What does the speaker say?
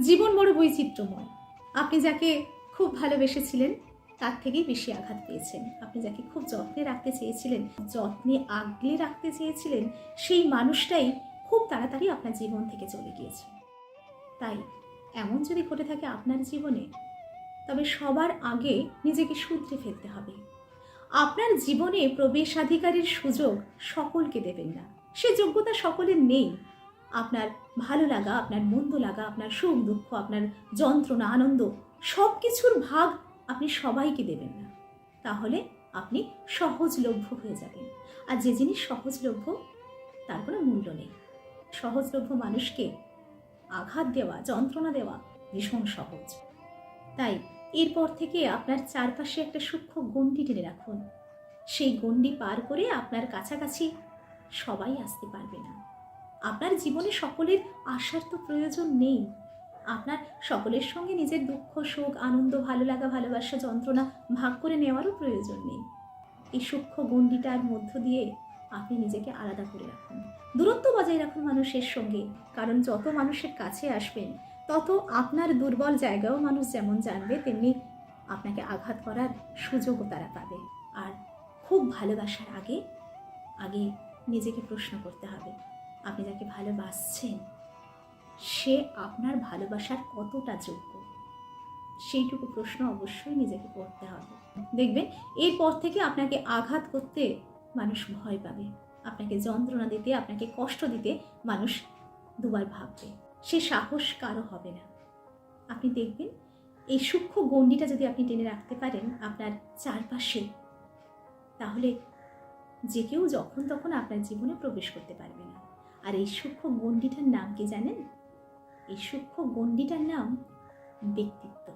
জীবন বড় বৈচিত্র্যময়। আপনি যাকে খুব ভালোবেসেছিলেন, তার থেকেই বেশি আঘাত পেয়েছেন। আপনি যাকে খুব যত্নে রাখতে চেয়েছিলেন, যত্নে আগলে রাখতে চেয়েছিলেন, সেই মানুষটাই খুব তাড়াতাড়ি আপনার জীবন থেকে চলে গিয়েছে। তাই এমন যদি ঘটে থাকে আপনার জীবনে, তবে সবার আগে নিজেকে শুধরে ফেলতে হবে। আপনার জীবনে প্রবেশাধিকারীর সুযোগ সকলকে দেবেন না। সে যোগ্যতা সকলের নেই। আপনার ভালো লাগা, আপনার মন্দ লাগা, আপনার সুখ, দুঃখ, আপনার যন্ত্রণা, আনন্দ সব কিছুর ভাগ আপনি সবাইকে দেবেন না। তাহলে আপনি সহজলভ্য হয়ে যাবেন। আর যে জিনিস সহজলভ্য, তার কোনো মূল্য নেই। সহজলভ্য মানুষকে আঘাত দেওয়া, যন্ত্রণা দেওয়া ভীষণ সহজ। তাই এরপর থেকে আপনার চারপাশে একটা সূক্ষ্ম গণ্ডি টেনে রাখুন। সেই গণ্ডি পার করে আপনার কাছাকাছি সবাই আসতে পারবে না। আপনার জীবনে সকলের আসার তো প্রয়োজন নেই। আপনার সকলের সঙ্গে নিজের দুঃখ সুখ আনন্দ, ভালো লাগা, ভালোবাসা, যন্ত্রণা ভাগ করে নেওয়ারও প্রয়োজন নেই। এই সূক্ষ্ম গণ্ডিটার মধ্য দিয়ে আপনি নিজেকে আলাদা করে রাখুন। দূরত্ব বজায় রাখুন মানুষের সঙ্গে, কারণ যত মানুষের কাছে আসবেন, তত আপনার দুর্বল জায়গাও মানুষ যেমন জানবে, তেমনি আপনাকে আঘাত করার সুযোগও তারা পাবে। আর খুব ভালোবাসার আগে আগে নিজেকে প্রশ্ন করতে হবে আপনি যাকে ভালোবাসছেন, সে আপনার ভালোবাসার কতটা যোগ্য? সেইটুকু প্রশ্ন অবশ্যই নিজেকে করতে হবে। দেখবেন, এরপর থেকে আপনাকে আঘাত করতে মানুষ ভয় পাবে। আপনাকে যন্ত্রণা দিতে, আপনাকে কষ্ট দিতে মানুষ দুবার ভাববে। সে সাহস কারও হবে না। আপনি দেখবেন, এই সূক্ষ্ম গণ্ডিটা যদি আপনি টেনে রাখতে পারেন আপনার চারপাশে, তাহলে যে কেউ যখন তখন আপনার জীবনে প্রবেশ করতে পারবে না। আর এই সূক্ষ্ম গণ্ডিটার নাম কি জানেন? এই সূক্ষ্ম গণ্ডিটার নাম ব্যক্তিত্ব।